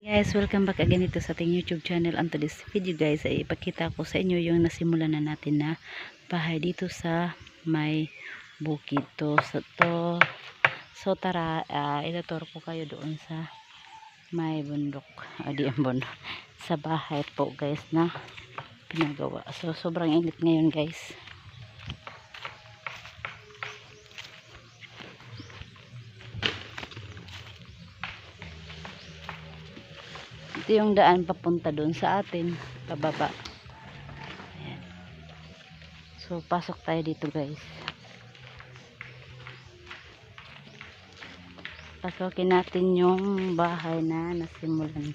Guys, welcome back again ito sa ating YouTube channel. And to this video guys, ay ipakita ko sa inyo yung nasimulan na natin na bahay dito sa may bukid to. So, to, so tara, uh, itutur ko kayo doon sa may bundok. Ah, di ang bundok. Sa bahay po guys na pinagawa. So, sobrang init ngayon guys. Ito yung daan papunta doon sa atin. Pababa. Ayan. So, pasok tayo dito guys. Pasokin natin yung bahay na nasimulan.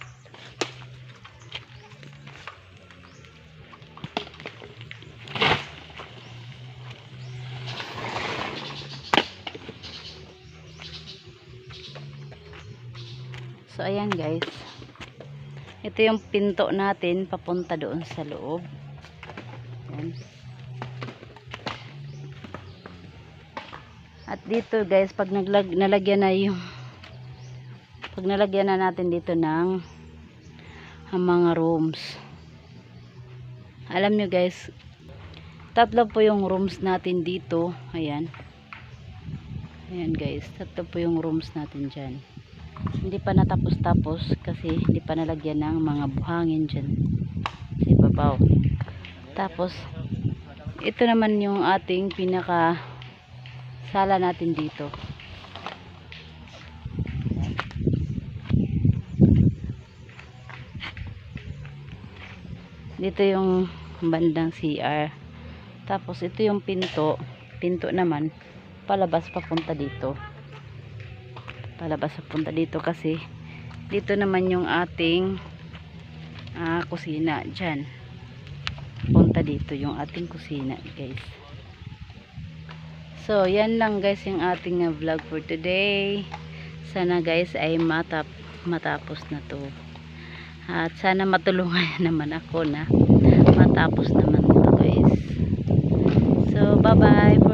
So, ayan guys. Ito yung pinto natin papunta doon sa loob. Ayan. At dito guys, pag naglag, nalagyan na yung pag nalagyan na natin dito ng ang mga rooms. Alam nyo guys, tatlo po yung rooms natin dito. Ayan. Ayan guys, tatlo po yung rooms natin dyan hindi pa natapos-tapos kasi hindi pa nalagyan ng mga buhangin dyan. Sa ibabaw. Tapos ito naman yung ating pinaka sala natin dito. Dito yung bandang CR tapos ito yung pinto. Pinto naman. Palabas papunta dito palabas sa punta dito kasi dito naman yung ating uh, kusina. Dyan punta dito yung ating kusina guys. So yan lang guys yung ating uh, vlog for today. Sana guys ay matap matapos na to. At sana matulungan naman ako na matapos naman to guys. So bye bye